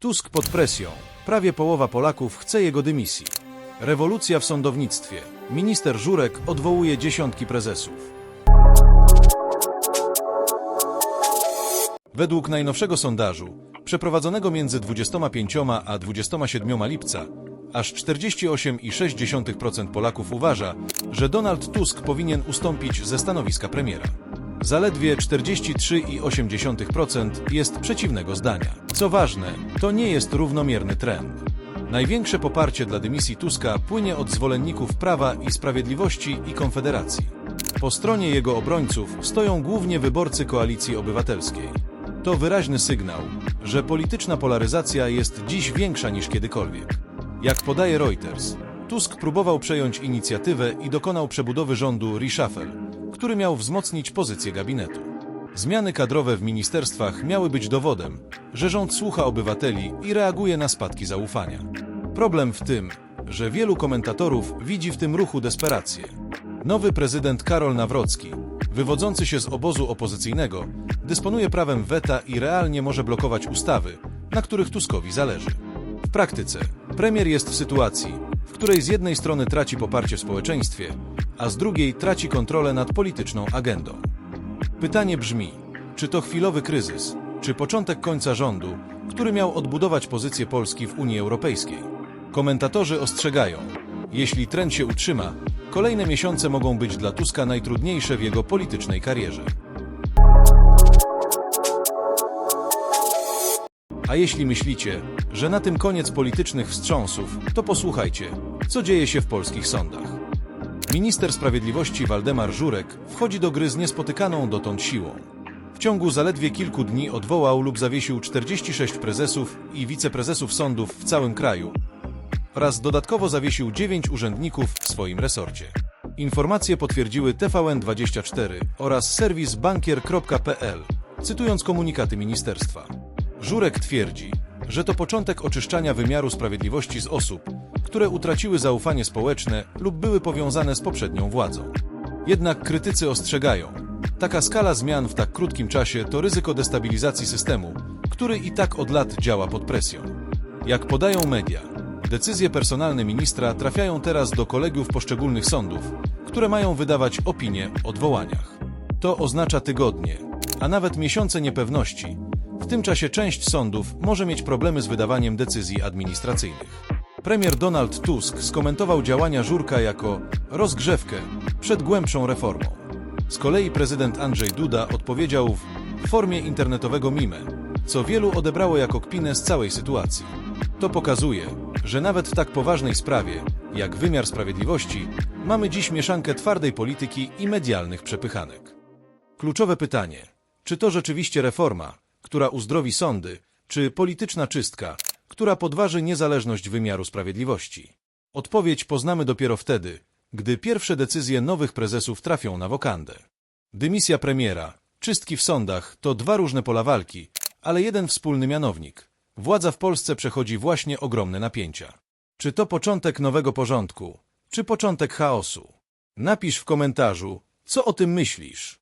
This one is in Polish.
Tusk pod presją. Prawie połowa Polaków chce jego dymisji. Rewolucja w sądownictwie. Minister Żurek odwołuje dziesiątki prezesów. Według najnowszego sondażu, przeprowadzonego między 25 a 27 lipca, aż 48,6% Polaków uważa, że Donald Tusk powinien ustąpić ze stanowiska premiera. Zaledwie 43,8% jest przeciwnego zdania. Co ważne, to nie jest równomierny trend. Największe poparcie dla dymisji Tuska płynie od zwolenników Prawa i Sprawiedliwości i Konfederacji. Po stronie jego obrońców stoją głównie wyborcy Koalicji Obywatelskiej. To wyraźny sygnał, że polityczna polaryzacja jest dziś większa niż kiedykolwiek. Jak podaje Reuters, Tusk próbował przejąć inicjatywę i dokonał przebudowy rządu reshuffle, który miał wzmocnić pozycję gabinetu. Zmiany kadrowe w ministerstwach miały być dowodem, że rząd słucha obywateli i reaguje na spadki zaufania. Problem w tym, że wielu komentatorów widzi w tym ruchu desperację. Nowy prezydent Karol Nawrocki, wywodzący się z obozu opozycyjnego, dysponuje prawem weta i realnie może blokować ustawy, na których Tuskowi zależy. W praktyce premier jest w sytuacji, w której z jednej strony traci poparcie w społeczeństwie, a z drugiej traci kontrolę nad polityczną agendą. Pytanie brzmi, czy to chwilowy kryzys, czy początek końca rządu, który miał odbudować pozycję Polski w Unii Europejskiej? Komentatorzy ostrzegają, jeśli trend się utrzyma, kolejne miesiące mogą być dla Tuska najtrudniejsze w jego politycznej karierze. A jeśli myślicie, że na tym koniec politycznych wstrząsów, to posłuchajcie, co dzieje się w polskich sądach. Minister Sprawiedliwości Waldemar Żurek wchodzi do gry z niespotykaną dotąd siłą. W ciągu zaledwie kilku dni odwołał lub zawiesił 46 prezesów i wiceprezesów sądów w całym kraju oraz dodatkowo zawiesił 9 urzędników w swoim resorcie. Informacje potwierdziły TVN24 oraz serwis bankier.pl, cytując komunikaty ministerstwa. Żurek twierdzi, że to początek oczyszczania wymiaru sprawiedliwości z osób, które utraciły zaufanie społeczne lub były powiązane z poprzednią władzą. Jednak krytycy ostrzegają, taka skala zmian w tak krótkim czasie to ryzyko destabilizacji systemu, który i tak od lat działa pod presją. Jak podają media, decyzje personalne ministra trafiają teraz do kolegiów poszczególnych sądów, które mają wydawać opinie o odwołaniach. To oznacza tygodnie, a nawet miesiące niepewności. W tym czasie część sądów może mieć problemy z wydawaniem decyzji administracyjnych. Premier Donald Tusk skomentował działania Żurka jako rozgrzewkę przed głębszą reformą. Z kolei prezydent Andrzej Duda odpowiedział w formie internetowego mime, co wielu odebrało jako kpinę z całej sytuacji. To pokazuje, że nawet w tak poważnej sprawie, jak wymiar sprawiedliwości, mamy dziś mieszankę twardej polityki i medialnych przepychanek. Kluczowe pytanie: czy to rzeczywiście reforma, która uzdrowi sądy, czy polityczna czystka, która podważy niezależność wymiaru sprawiedliwości? Odpowiedź poznamy dopiero wtedy, gdy pierwsze decyzje nowych prezesów trafią na wokandę. Dymisja premiera, czystki w sądach to dwa różne pola walki, ale jeden wspólny mianownik. Władza w Polsce przechodzi właśnie ogromne napięcia. Czy to początek nowego porządku, czy początek chaosu? Napisz w komentarzu, co o tym myślisz.